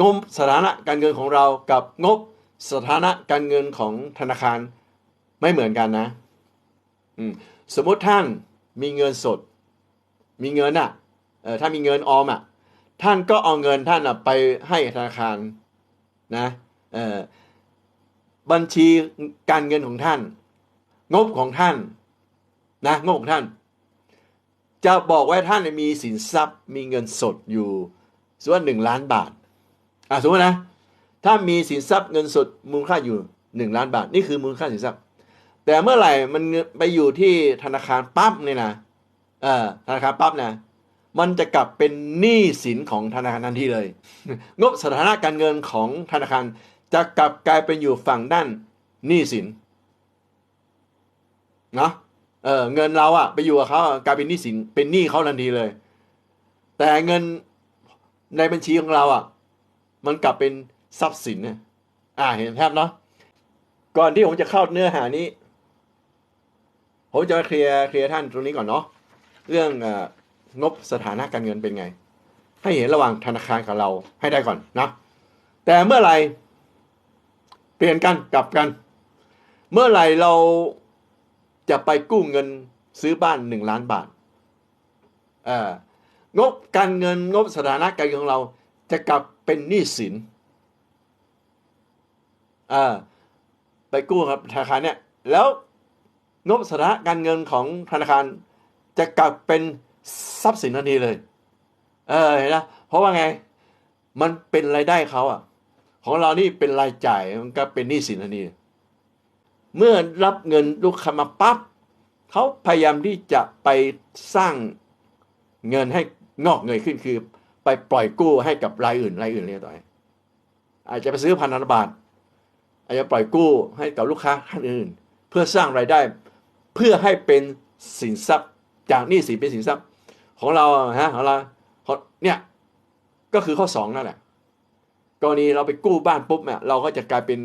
งบสถานะการเงินของเรากับงบสถานะการเงินของธนาคารไม่เหมือนกันนะสมมติท่านมีเงินสด มีเงินอะเออถ้ามีเงินออมอะท่านก็เอาเงินท่านอะไปให้ธนาคารนะเออบัญชีการเงินของท่าน งบของท่านนะงบของท่าน จะบอกว่าท่านมีสินทรัพย์มีเงินสดอยู่สมมติว่าหนึ่งล้านบาท อะสมมตินะ ถ้ามีสินทรัพย์เงินสดมูลค่าอยู่หนึ่งล้านบาท นี่คือมูลค่าสินทรัพย์ แต่เมื่อไหร่มันไปอยู่ที่ธนาคารปั๊บเนี่ยนะเอ่อธนาคารปั๊บนะมันจะกลับเป็นหนี้สินของธนาคารทันทีเลย งบสถานะการเงินของธนาคารจะกลับกลายเป็นอยู่ฝั่งด้านหนี้สินเนาะเออเงินเราอะไปอยู่กับเขากลายเป็นหนี้สินเป็นหนี้เขาทันทีเลย แต่เงินในบัญชีของเราอะ มันกลับเป็นทรัพย์สินเนี่ยอ่าเห็นภาพเนาะก่อนที่ผมจะเข้าเนื้อหานี้ ผมจะเคลียร์เคลียร์ท่านตรงนี้ก่อนเนาะเรื่องงบสถานะการเงินเป็นไง ให้เห็นระหว่างธนาคารกับเราให้ได้ก่อนนะแต่เมื่อไหร่เปลี่ยนกันกลับกัน เมื่อไหร่เราจะไปกู้เงินซื้อบ้านหนึ่งล้านบาทเอ่องบการเงินงบสถานะการเงินของเรา จะกลับเป็นหนี้สินอ่าไปกู้ครับธนาคารเนี่ย แล้วงบสถานะการเงินของธนาคารจะกลับเป็นทรัพย์สินทันทีเลย เออเห็นนะเพราะว่าไง มันเป็นรายได้เขาอะของเรานี่เป็นรายจ่ายมันก็เป็นหนี้สินทันทีเมื่อรับเงินลูกค้ามาปั๊บเขาพยายามที่จะไปสร้างเงินให้งอกเงยขึ้นคือ ไปปล่อยกู้ให้กับรายอื่นรายอื่นเรียกต่อยอาจจะไปซื้อพันธบาทอาจจะปล่อยกู้ให้กับลูกค้าท่านอื่น เพื่อสร้างรายได้เพื่อให้เป็นสินทรัพย์จากหนี้สินเป็นสินทรัพย์ ของเราฮะของเราเนี่ยก็คือข้อสองนั่นแหละกรณีเราไปกู้บ้านปุ๊บเนี่ยเราก็จะกลายเป็น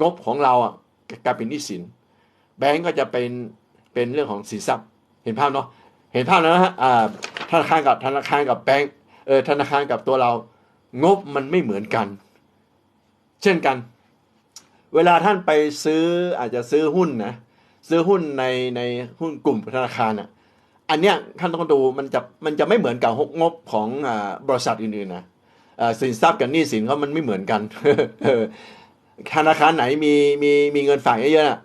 งบของเราอะกลายเป็นหนี้สิน แบงก์ก็จะเป็นเป็นเรื่องของสินทรัพย์ เห็นภาพเนาะเห็นภาพแล้วนะฮะธนาคารกับธนาคารกับแบงก์ ออธนาคารกับตัวเรางบมันไม่เหมือนกัน เช่นกัน เวลาท่านไปซื้ออาจจะซื้อหุ้นนะซื้อหุ้นในในหุ้นกลุ่มธนาคารอะอันเนี้ยท่านต้องดูมันจะมันจะไม่เหมือนกับงบของอบริษัทอื่นๆนะสินทรัพย์กับหนี้สินเขามันไม่เหมือนกันธนาคารไหนมีมีมีเงินฝากเยอะๆนะ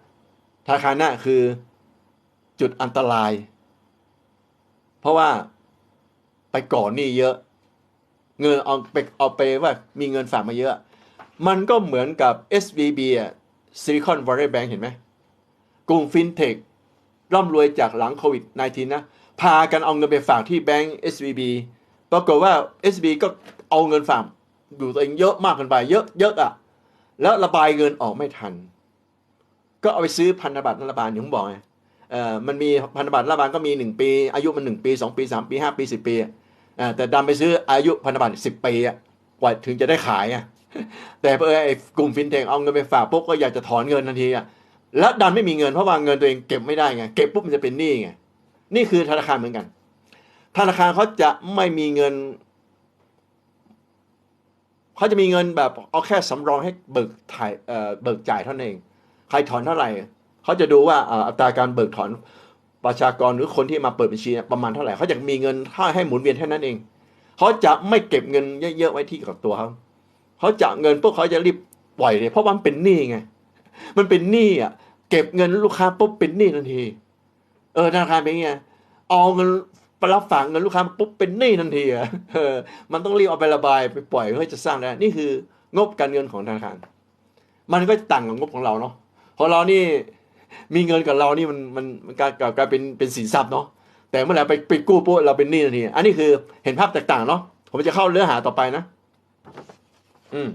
ธนาคารน่ะคือจุดอันตราย เพราะว่าไปก่อนหนี้เยอะ เงินเอาไปเอาไปว่ามีเงินฝากมาเยอะ มันก็เหมือนกับ SVB อะ Silicon Valley Bank เห็นไหมกลุ่มฟินเทคร่ำรวยจากหลังโควิด -19 นะ พากันเอาเงินไปฝากที่แบงก์ SVB ปรากฏว่า SVB ก็เอาเงินฝากอยู่ตัวเองเยอะมากเกินไปเยอะเยอะอะ แล้วระบายเงินออกไม่ทัน ก็เอาไปซื้อพันธบัตรรัฐบาลอย่างผมบอกไงเออมันมีพันธบัตรรัฐบาลก็มี 1 ปี อายุมัน 1 ปี 2 ปี 3 ปี 5 ปี 10 ปี แต่ดันไปซื้ออายุพันธบัตร10ปีอะกว่าถึงจะได้ขายอะแต่เออไอ้กลุ่มฟินเทคเอาเงินไปฝากปุ๊บก็อยากจะถอนเงินทันทีอะแล้วดันไม่มีเงินเพราะว่าเงินตัวเองเก็บไม่ได้ไงเก็บปุ๊บมันจะเป็นหนี้ไงนี่คือธนาคารเหมือนกัน ธนาคารเขาจะไม่มีเงินเขาจะมีเงินแบบเอาแค่สำรองให้เบิกถ่ายเอ่อเบิกจ่ายเท่านั้นเอง ใครถอนเท่าไหร่เขาจะดูว่าอัตราการเบิกถอน ประชากรหรือคนที่มาเปิดบัญชีประมาณเท่าไหร่เขาจะมีเงินถ้าให้หมุนเวียนแค่นั้นเองเขาจะไม่เก็บเงินเยอะๆไว้ที่กับตัวเขาเขาจะเงินพวกเขาจะรีบปล่อยเลยเพราะว่ามันเป็นหนี้ไงมันเป็นหนี้อะ เก็บเงินลูกค้าปุ๊บเป็นหนี้ทันที เออธนาคารเป็นไงเอาเงินไปรับฝากเงินลูกค้าปุ๊บเป็นหนี้ทันทีอะเออมันต้องรีบเอาไประบายไปปล่อยเพื่อจะสร้างได้นี่คืองบการเงินของธนาคาร มันก็ต่างกับงบของเราเนาะของเรานี่ มีเงินกับเรานี่มันมันมันกลายกลายเป็นเป็นสินทรัพย์เนาะแต่เมื่อไหร่ไปไปกู้ปุ๊บเราเป็นหนี้ทันทีอันนี้คือเห็นภาพแตกต่างเนาะผมจะเข้าเนื้อหาต่อไปนะ อืม